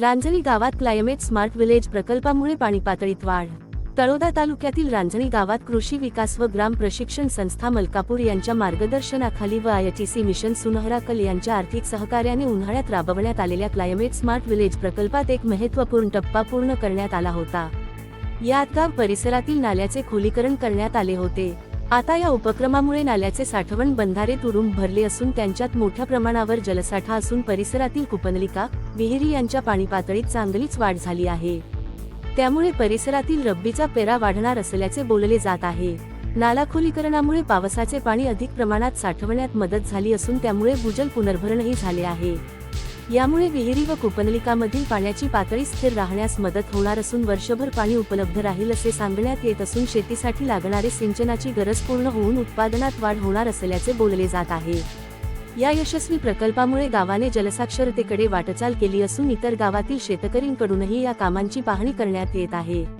रांजणी गावात climate smart village प्रकल्पामुळे पाणी पातळीत वाढ. तळोदा तालुक्यातील रांजणी गावात कृषी विकास व ग्राम प्रशिक्षण संस्था मलकापूर यांच्या मार्गदर्शनाखाली व आयटीसी मिशन सुनहराकल यांच्या आर्थिक सहकार्याने उन्हाळ्यात राबवण्यात आलेल्या क्लायमेट स्मार्ट विलेज प्रकल्पात एक महत्त्वपूर्ण टप्पा पूर्ण करण्यात आला होता. यात गाव परिसरातील नाल्याचे खोलीकरण करण्यात आले होते. आता या उपक्रमामुळे नाल्याचे साठवण बंधारे तुडुंब भरले असून त्यांच्यात मोठ्या प्रमाणावर जलसाठा असून परिसरातील कुपनलिका विहिरी यांच्या पाणी पातळीत चांगलीच वाढ झाली आहे. त्यामुळे परिसरातील रब्बीचा पेरा वाढणार असल्याचे बोलले जात आहे. नाला खोलीकरणामुळे पावसाचे पाणी अधिक प्रमाणात साठवण्यात मदत झाली असून त्यामुळे भूजल पुनर्भरणही झाले आहे. यामुळे विहिरी व कुपनलिकामधील पाण्याची पातळी स्थिर राहण्यास मदत होणार असून वर्षभर पाणी उपलब्ध राहील असे सांगण्यात येत असून शेतीसाठी लागणारे सिंचनाची गरज पूर्ण होऊन उत्पादनात वाढ होणार असल्याचे बोलले जात आहे. या यशस्वी प्रकल्पामुळे गावाने जलसाक्षरतेकडे वाटचाल केली असून इतर गावातील शेतकरींकडूनही या कामांची पाहणी करण्यात येत आहे.